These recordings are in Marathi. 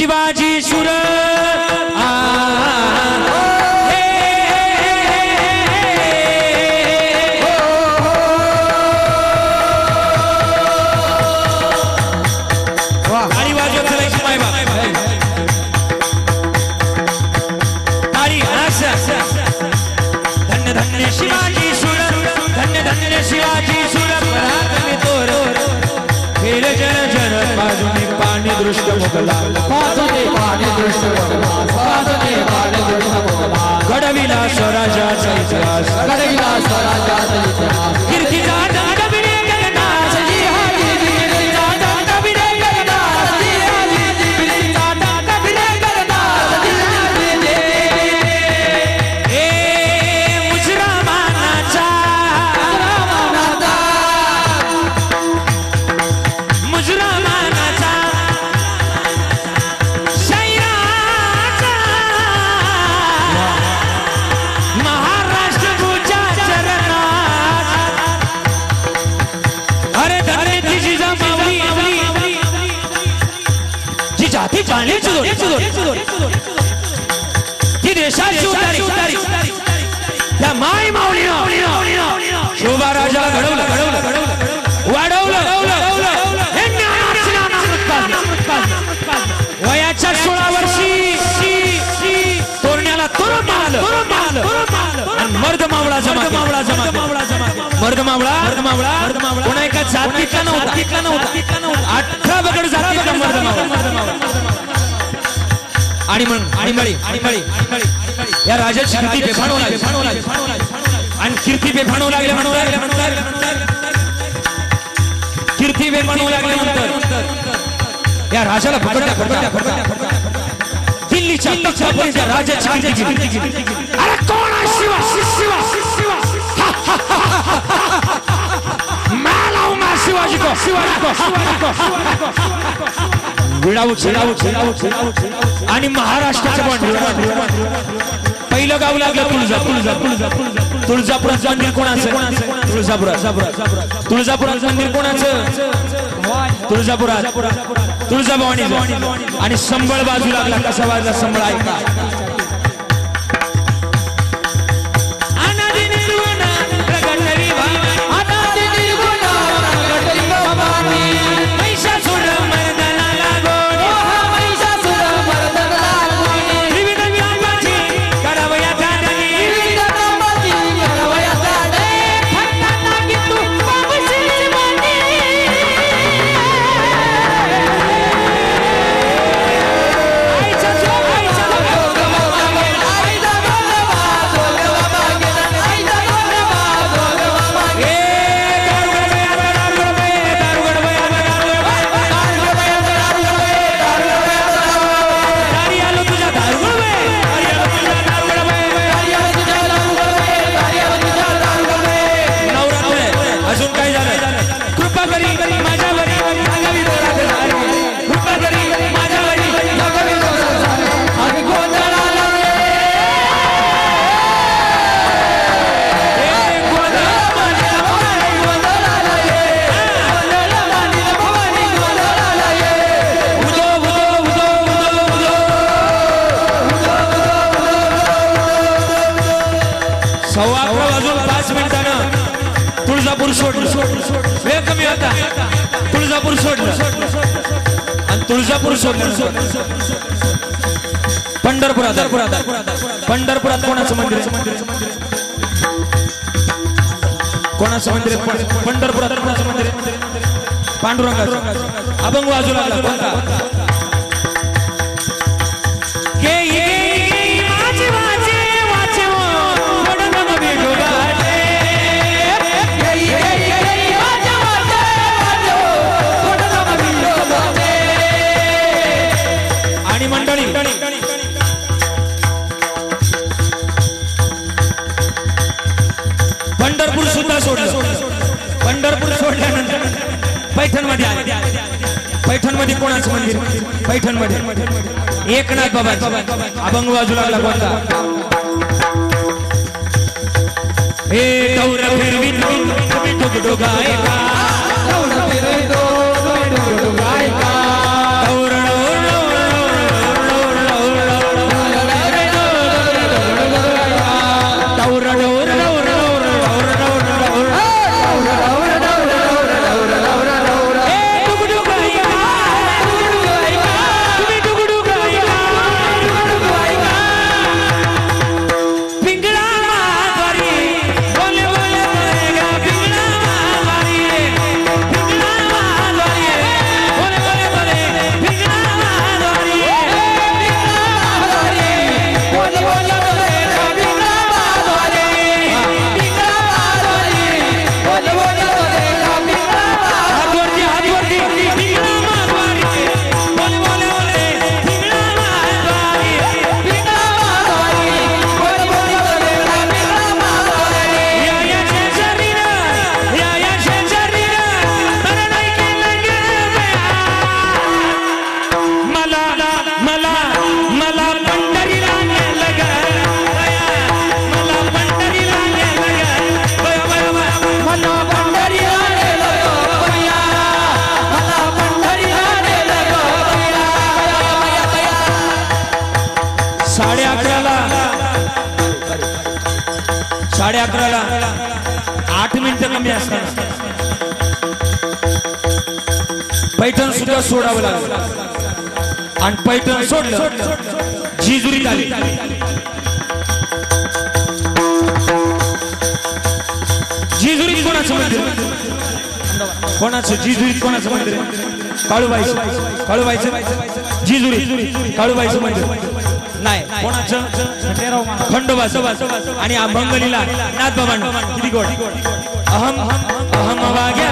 शिवाजी सुर दृष्ट स्वराजा पाचने पाणी घडविला स्वराजाचा इतिहास स्वराज्याचा इतिहास. जी जाती जाणीची जोडी ती देशाची उतारी त्या माय माऊलीनं शोभा राजाला घडवलं घडवलं घडवलं वाढवलं. हे. वयाच्या सोळा वर्षी तोरण्याला तोरण आणि मर्द मावळा जमा मावळा जमा मर्द मावळा मर्द मावळा मर्द मावळा कोणा एका जातीतला नव्हता जातीतला नव्हता अठरा बगड जातीतला मर्द मावळा आणि मग आणि मळी आणि मळी या राजाची कीर्ती बेफाणू लागली. बेफाणू लागली. आणि कीर्ती बेफाणू लागले म्हणू लागले म्हणू लागले म्हणू लागले कीर्ती बेफाणू लागल्यानंतर या राजाला पकडल्या पकडल्या पकडल्या दिल्लीच्या तख्तापर्यंत त्या राजाची. अरे कोण आहे शिवा? शिवा शिवा? माला आणि महाराष्ट्राच्या पण पहिलं गाव लागलं तुळजा तुळजा तुळजा तुळजापुरात मंदिर कोणाचं? तुळजापुरात तुळजापुरात मंदिर कोणाचं? तुळजापुरात. तुळजाभवानी आणि संबळ बाजू लागला कसा वाजला संबळ ऐका. तुळजापूर पंढरपुरात पंढरपुरात कोणाचं मंदिर कोणाचं मंदिर पंढरपुरात कोणाचं मंदिर पांडुरंगाचं. अभंग वाजू लागला. कोणता? आणि मंडळी पंढरपूर सुद्धा सोडलं पंढरपूर सोडल्यानंतर पैठणमध्ये पैठणमध्ये कोणाचं मंदिर पैठणमध्ये एकनाथ बाबा अभंग बाजू लागला कोणता हे गौर फिरवी तुम्ही डुगडु साडे अकराला आठ मिनिटं कमी असतात पैठण सुद्धा सोडावं लागलं. आणि पैठण सोडलं जिजुरी झाली जिजुरी कोणाचं मंदिर? कोणाचं? जिजुरी कोणाचं मंदिर? आहे? काळूबाईचं. काळूबाईचं? जिजुरी काळूबाईचं मंदिर. कोणाचं खंडोबाचं आणि मंगलीला नाथ बाबा किती गोड अहम अहम वाग्या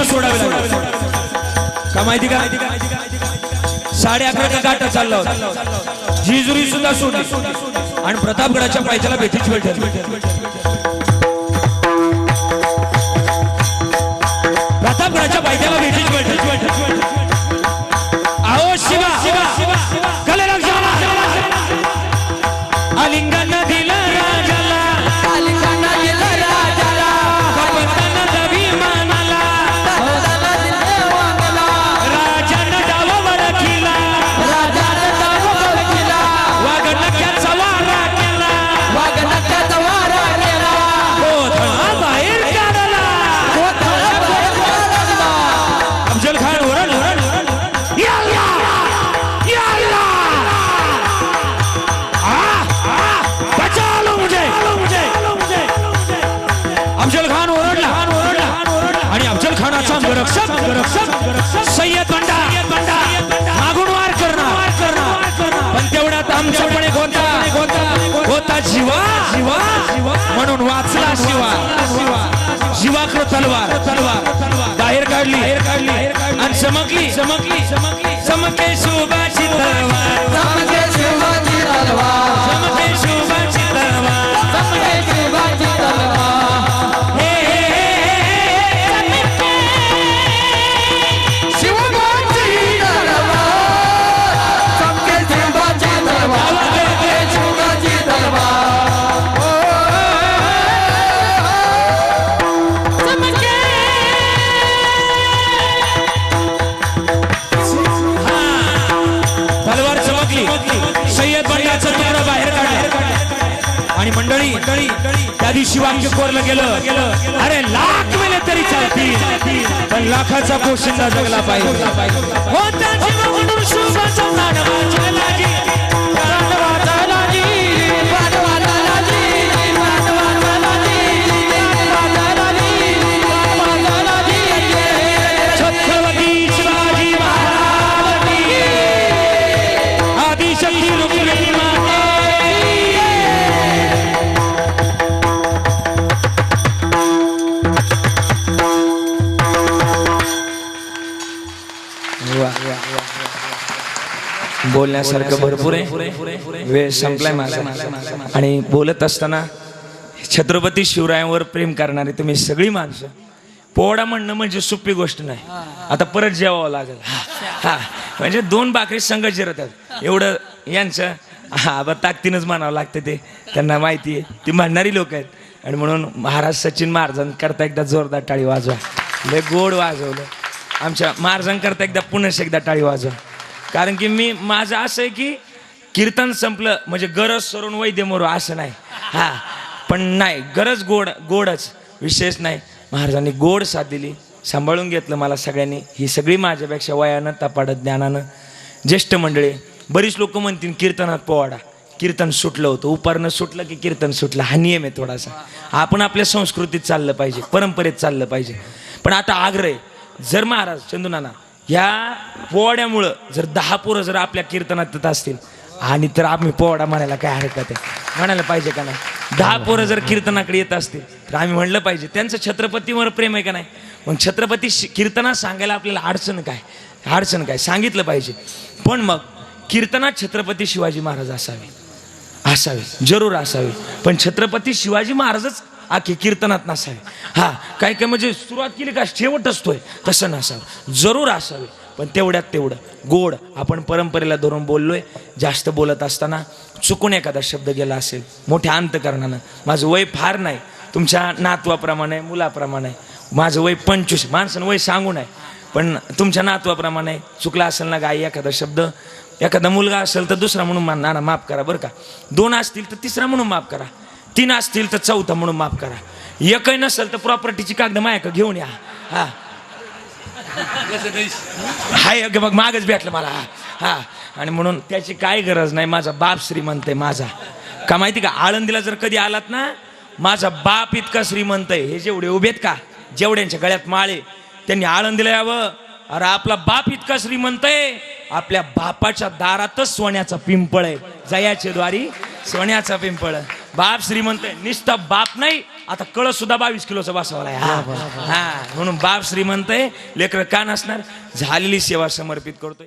जिजुरी सुद्धा सोडावी लागली. का माहिती का? साडे अकराचा गाठा चालला होता. जिजुरी सुद्धा सोडली. आणि प्रतापगडाच्या पायथ्याला भेटीची वेळ अंगरक्षक सय्यद बंडा मागून वार करणार. पण तेवढ्यात आमच्यापणे होता होता जीवा. जीवा म्हणून वाचला शिवा. जीवाकृ तलवार. तलवार बाहेर काढली. बाहेर काढली आणि चमकली. चमकली. चमकली चमके शोभाची तलवार. चमके शोभाची तलवार त्या दिवशी वाक्य कोरलं गेलं. अरे लाख मेले तरी चालतील. पण लाखाचा पोशिंदा जगला पाहिजे. बोलण्यासारखं भरपूर आहे. वेळ संपलाय माझा. आणि बोलत असताना छत्रपती शिवरायांवर प्रेम करणारे तुम्ही सगळी माणसं. पोवडा म्हणणं म्हणजे सोपी गोष्ट नाही. आता परत जेवावं लागेल. हा म्हणजे दोन बाकरी संघ जिरतात. एवढं यांचं हा बा ताकदीनच म्हणावं लागतं ते. त्यांना माहिती आहे. ती म्हणणारी लोक आहेत. आणि म्हणून महाराज सचिन महाराजांकरता एकदा जोरदार टाळी वाजवा. लय गोड वाजवलं. आमच्या महाराजांकरता एकदा पुन्हा एकदा टाळी वाजवा. कारण की मी माझं असं आहे की कीर्तन संपलं म्हणजे गरज सरून वैद्य मरो असं नाही. हा पण नाही गरज गोड गोडच विशेष नाही. महाराजांनी गोड साथ दिली सांभाळून घेतलं मला सगळ्यांनी. ही सगळी माझ्यापेक्षा वयानं तपाडत ज्ञानानं. ज्येष्ठ मंडळी बरीच लोक म्हणतील कीर्तनात पोवाडा. कीर्तन सुटलं होतं उपारणं सुटलं की कीर्तन सुटलं. हा नियम आहे थोडासा. आपण आपल्या संस्कृतीत चाललं पाहिजे परंपरेत चाललं पाहिजे. पण आता आग्रह आहे. जर महाराज चंदुनाना या पोवाड्यामुळं जर दहा पोरं जर आपल्या कीर्तनात येत असतील आणि तर आम्ही पोवाडा म्हणायला काय हरकत आहे? म्हणायला पाहिजे का नाही? दहा पोरं जर कीर्तनाकडे येत असतील तर आम्ही म्हणलं पाहिजे त्यांचं छत्रपतीवर प्रेम आहे का नाही? मग छत्रपती शि- कीर्तनात सांगायला आपल्याला अडचण काय? अडचण काय? सांगितलं पाहिजे. पण मग कीर्तनात छत्रपती शिवाजी महाराज असावे. असावे. जरूर असावे. पण छत्रपती शिवाजी महाराजच आखे कीर्तनात नसावे. हा काय काय म्हणजे सुरुवात केली का शेवट असतोय. तसं नसावं. जरूर असावे पण तेवढ्यात तेवढं. गोड आपण परंपरेला धरून बोललोय जास्त बोलत असताना चुकून एखादा शब्द गेला असेल मोठ्या अंतकरणानं. माझं वय फार नाही. तुमच्या नातवाप्रमाणे मुलाप्रमाणे. माझं वय पंचवीस माणसानं वय सांगू नये. पण तुमच्या नातवाप्रमाणे चुकला असेल ना गाई एखादा शब्द एखादा मुलगा असेल तर दुसरा म्हणून मा- माफ करा बरं का. दोन असतील तर तिसरा म्हणून माफ करा. तीन असतील तर चौथा म्हणून माफ करा. एकही नसेल तर प्रॉपर्टीची कागद मायक घेऊन या. हा. हाय मग मागच भेटलं मला. हा. हा आणि म्हणून त्याची काय गरज नाही. माझा बाप श्रीमंत आहे माझा. का माहिती का? आळंदीला जर कधी आलात ना माझा बाप इतका श्रीमंत आहे. हे जेवढे उभेत का? जेवढ्यांच्या गळ्यात माळे. त्यांनी आळंदीला यावं. अरे आपला बाप इतका श्रीमंत आहे. आपल्या बापाच्या दारातच सोन्याचा पिंपळ आहे. जयाचे द्वारी सोन्याचा पिंपळ. बाप श्रीमंत आहे. निस्ता बाप नाही आता कळस सुद्धा बावीस किलोचा बसवाला आहे हा. हा म्हणून बाप श्रीमंत आहे लेकर का नसणार? झालेली सेवा समर्पित करतोय.